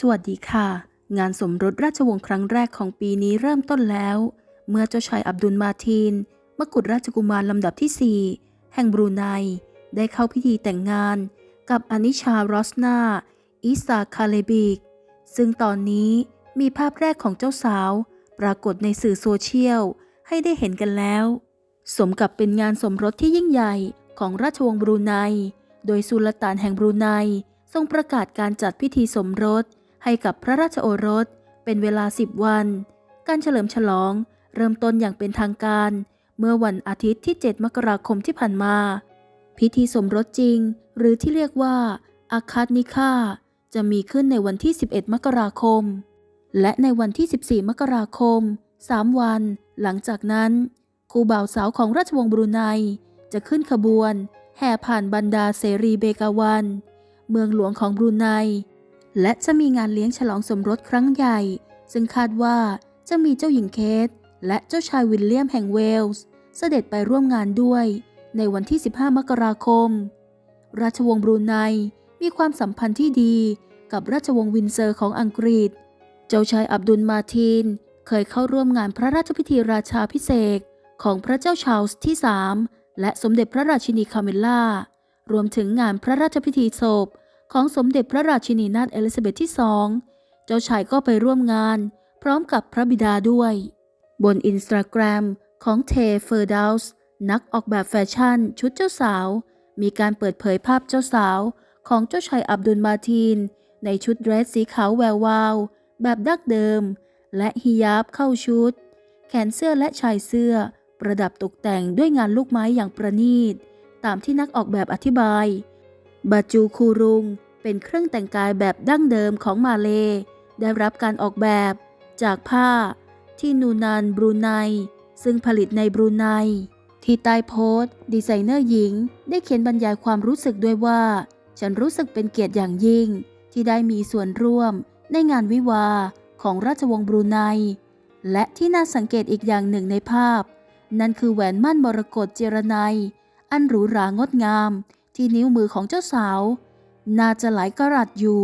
สวัสดีค่ะ งานสมรสราชวงศ์ครั้งแรกของปีนี้เริ่มต้นแล้ว เมื่อเจ้าชายอับดุลมาทีนมกุฎราชกุมารลำดับที่ 4 แห่งบรูไน ได้เข้าพิธีแต่งงานกับอนิชารอสนาอิสาคาเลบิก ซึ่งตอนนี้มีภาพแรกของเจ้าสาว ปรากฏในสื่อโซเชียล ให้ได้เห็นกันแล้ว สมกับเป็นงานสมรสที่ยิ่งใหญ่ของราชวงศ์บรูไน โดยสุลต่านแห่งบรูไนทรงประกาศการจัดพิธีสมรส ให้กับพระราชโอรส เป็นเวลา10วัน การเฉลิมฉลองเริ่มต้นอย่างเป็นทางการ เมื่อวันอาทิตย์ที่ 7 มกราคมที่ผ่านมา พิธีสมรสจริง หรือที่เรียกว่าอาคาดนิคาจะมีขึ้นในวันที่ 11 มกราคม และในวันที่ 14 มกราคม 3 วัน หลังจากนั้น คู่บ่าวสาวของราชวงศ์บรูไนจะขึ้นขบวน แห่ผ่านบันดาเสรีเบกาวัน เมืองหลวงของบรูไน และจะมีงานเลี้ยงฉลองสมรสครั้งใหญ่ ซึ่งคาดว่าจะมีเจ้าหญิงเคทและเจ้าชายวิลเลียมแห่งเวลส์ เสด็จไปร่วมงานด้วย ในวันที่ 15 มกราคม ราชวงศ์บรูไนมีความสัมพันธ์ที่ดีกับราชวงศ์วินเซอร์ของอังกฤษ เจ้าชายอับดุลมาทีนเคยเข้าร่วมงานพระราชพิธีราชาพิเศษของพระเจ้าชาลส์ที่ 3 และสมเด็จพระราชินีคาเมล่ารวมถึงงานพระราชพิธีศพ ของสมเด็จพระราชินีนาถเอลิซาเบธที่สอง เจ้าชายก็ไปร่วมงาน พร้อมกับพระบิดาด้วย บนอินสตาแกรมของเทเฟอร์ดาส์นักออกแบบแฟชั่น ชุดเจ้าสาว มีการเปิดเผยภาพเจ้าสาวของเจ้าชายอับดุลมาทีน ในชุดเดรสสีขาวแวววาว แบบดั้งเดิม และฮิญาบเข้าชุด แขนเสื้อและชายเสื้อ ประดับตกแต่งด้วยงานลูกไม้อย่างประณีต ตามที่นักออกแบบอธิบาย บาจูคูรุง เป็นเครื่องแต่งกายแบบดั้งเดิมของมาเล ได้รับการออกแบบจากผ้าที่นูนานบรูไน ซึ่งผลิตในบรูไน ที่ใต้โพสต์ ดีไซเนอร์หญิง ได้เขียนบรรยายความรู้สึกด้วยว่า ฉันรู้สึกเป็นเกียรติอย่างยิ่ง ที่ได้มีส่วนร่วมในงานวิวาของราชวงศ์บรูไน และที่น่าสังเกตอีกอย่างหนึ่งในภาพ นั่นคือแหวนมั่นมรกตเจรไนอันหรูหรางดงาม ที่นิ้วมือของเจ้าสาว น่าจะหลายกะรัตอยู่